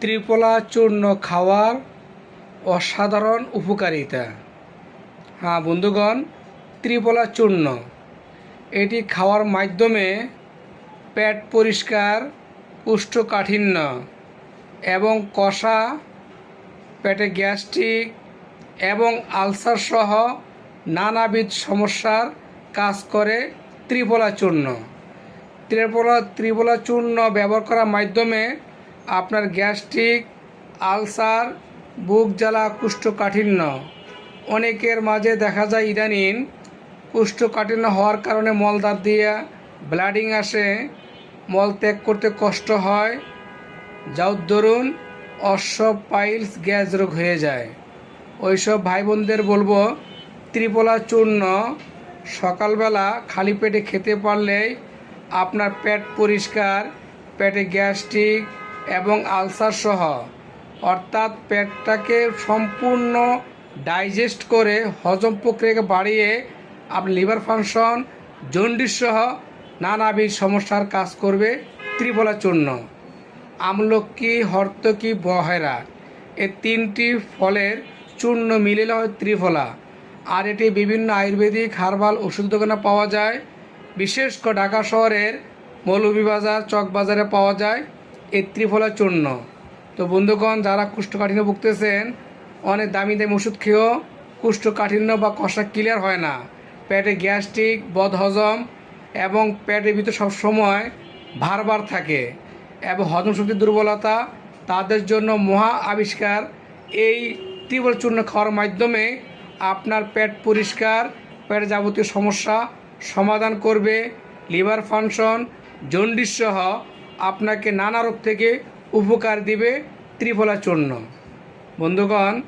ত্রিপলা চূর্ণ খাওয়ার অসাধারণ উপকারিতা। হ্যাঁ বন্ধুগণ, ত্রিপলা চূর্ণ। এটি খাওয়ার মাধ্যমে পেট পরিষ্কার কোষ্ঠকাঠিন্য এবং কষা, পেটে গ্যাস্ট্রিক এবং আলসার সহ নানাবিধ সমস্যার কাজ করে ত্রিপলা চূর্ণ। ত্রিপলা ত্রিপলা চূর্ণ ব্যবহার করার মাধ্যমে আপনার গ্যাস্ট্রিক, আলসার, বুক জ্বালা, কুষ্ঠকাঠিন্য। অনেকের মাঝে দেখা যায় ইদানিং কুষ্ঠকাঠিন্য হওয়ার কারণে মলদার দিয়ে ব্লাডিং আসে, মল ত্যাগ করতে কষ্ট হয়। যার দরুন অশ্ব পাইলস গ্যাস রোগ হয়ে যায়। ওইসব ভাই বোনদের বলব, ত্রিপলা চূর্ণ, সকালবেলা খালি পেটে খেতে পারলেই আপনার পেট পরিষ্কার, পেটে গ্যাস্ট্রিক এবং আলসার সহ অর্থাৎ পেটটাকে সম্পূর্ণ ডাইজেস্ট করে হজম প্রক্রিয়াকে বাড়িয়ে আপনার লিভার ফাংশন জন্ডিস সহ নানাবিধ সমস্যার কাজ করবে ত্রিপলা চূর্ণ আমলকি, হর্তকি, বহেরা, এ তিনটি ফলের চূর্ণ মিলিল হয় ত্রিফলা। আর এটি বিভিন্ন আয়ুর্বেদিক হার্বাল ওষুধ দোকানে পাওয়া যায়। বিশেষ করে ঢাকা শহরের মৌলভীবাজার, চকবাজারে পাওয়া যায়। এই ত্রিফলা চূর্ণ। তো বন্ধুগণ, যারা কুষ্ঠকাঠিন্য ভুগতেছেন, অনেক দামি দামি ওষুধ খেয়েও কুষ্ঠকাঠিন্য বা কষা ক্লিয়ার হয় না। পেটে গ্যাস্ট্রিক, বদহজম এবং পেটের ভিতর সবসময় ভারবার থাকে এবং হজম শক্তির দুর্বলতা তাদের জন্য মহা আবিষ্কার। এই তীব্র চূর্ণ খাওয়ার মাধ্যমে আপনার পেট পরিষ্কার পেটের যাবতীয় সমস্যা সমাধান করবে, লিভার ফাংশন, জন্ডিস সহ আপনাকে নানা রোগ থেকে উপকার দিবে ত্রিফলা চূর্ণ। বন্ধুগণ,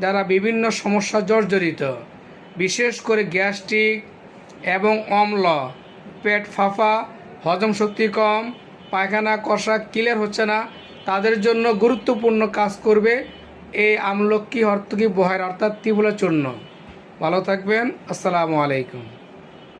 যারা বিভিন্ন সমস্যা জর্জরিত, বিশেষ করে গ্যাস্ট্রিক এবং অম্ল, পেট ফাঁপা, হজম শক্তি কম, পায়খানা, কষা ক্লিয়ার হচ্ছে না, তাদের জন্য গুরুত্বপূর্ণ কাজ করবে এই আমলকি হর্তকি বহের, অর্থাৎ ত্রিফলা চূর্ণ। ভালো থাকবেন, আসসালামু আলাইকুম।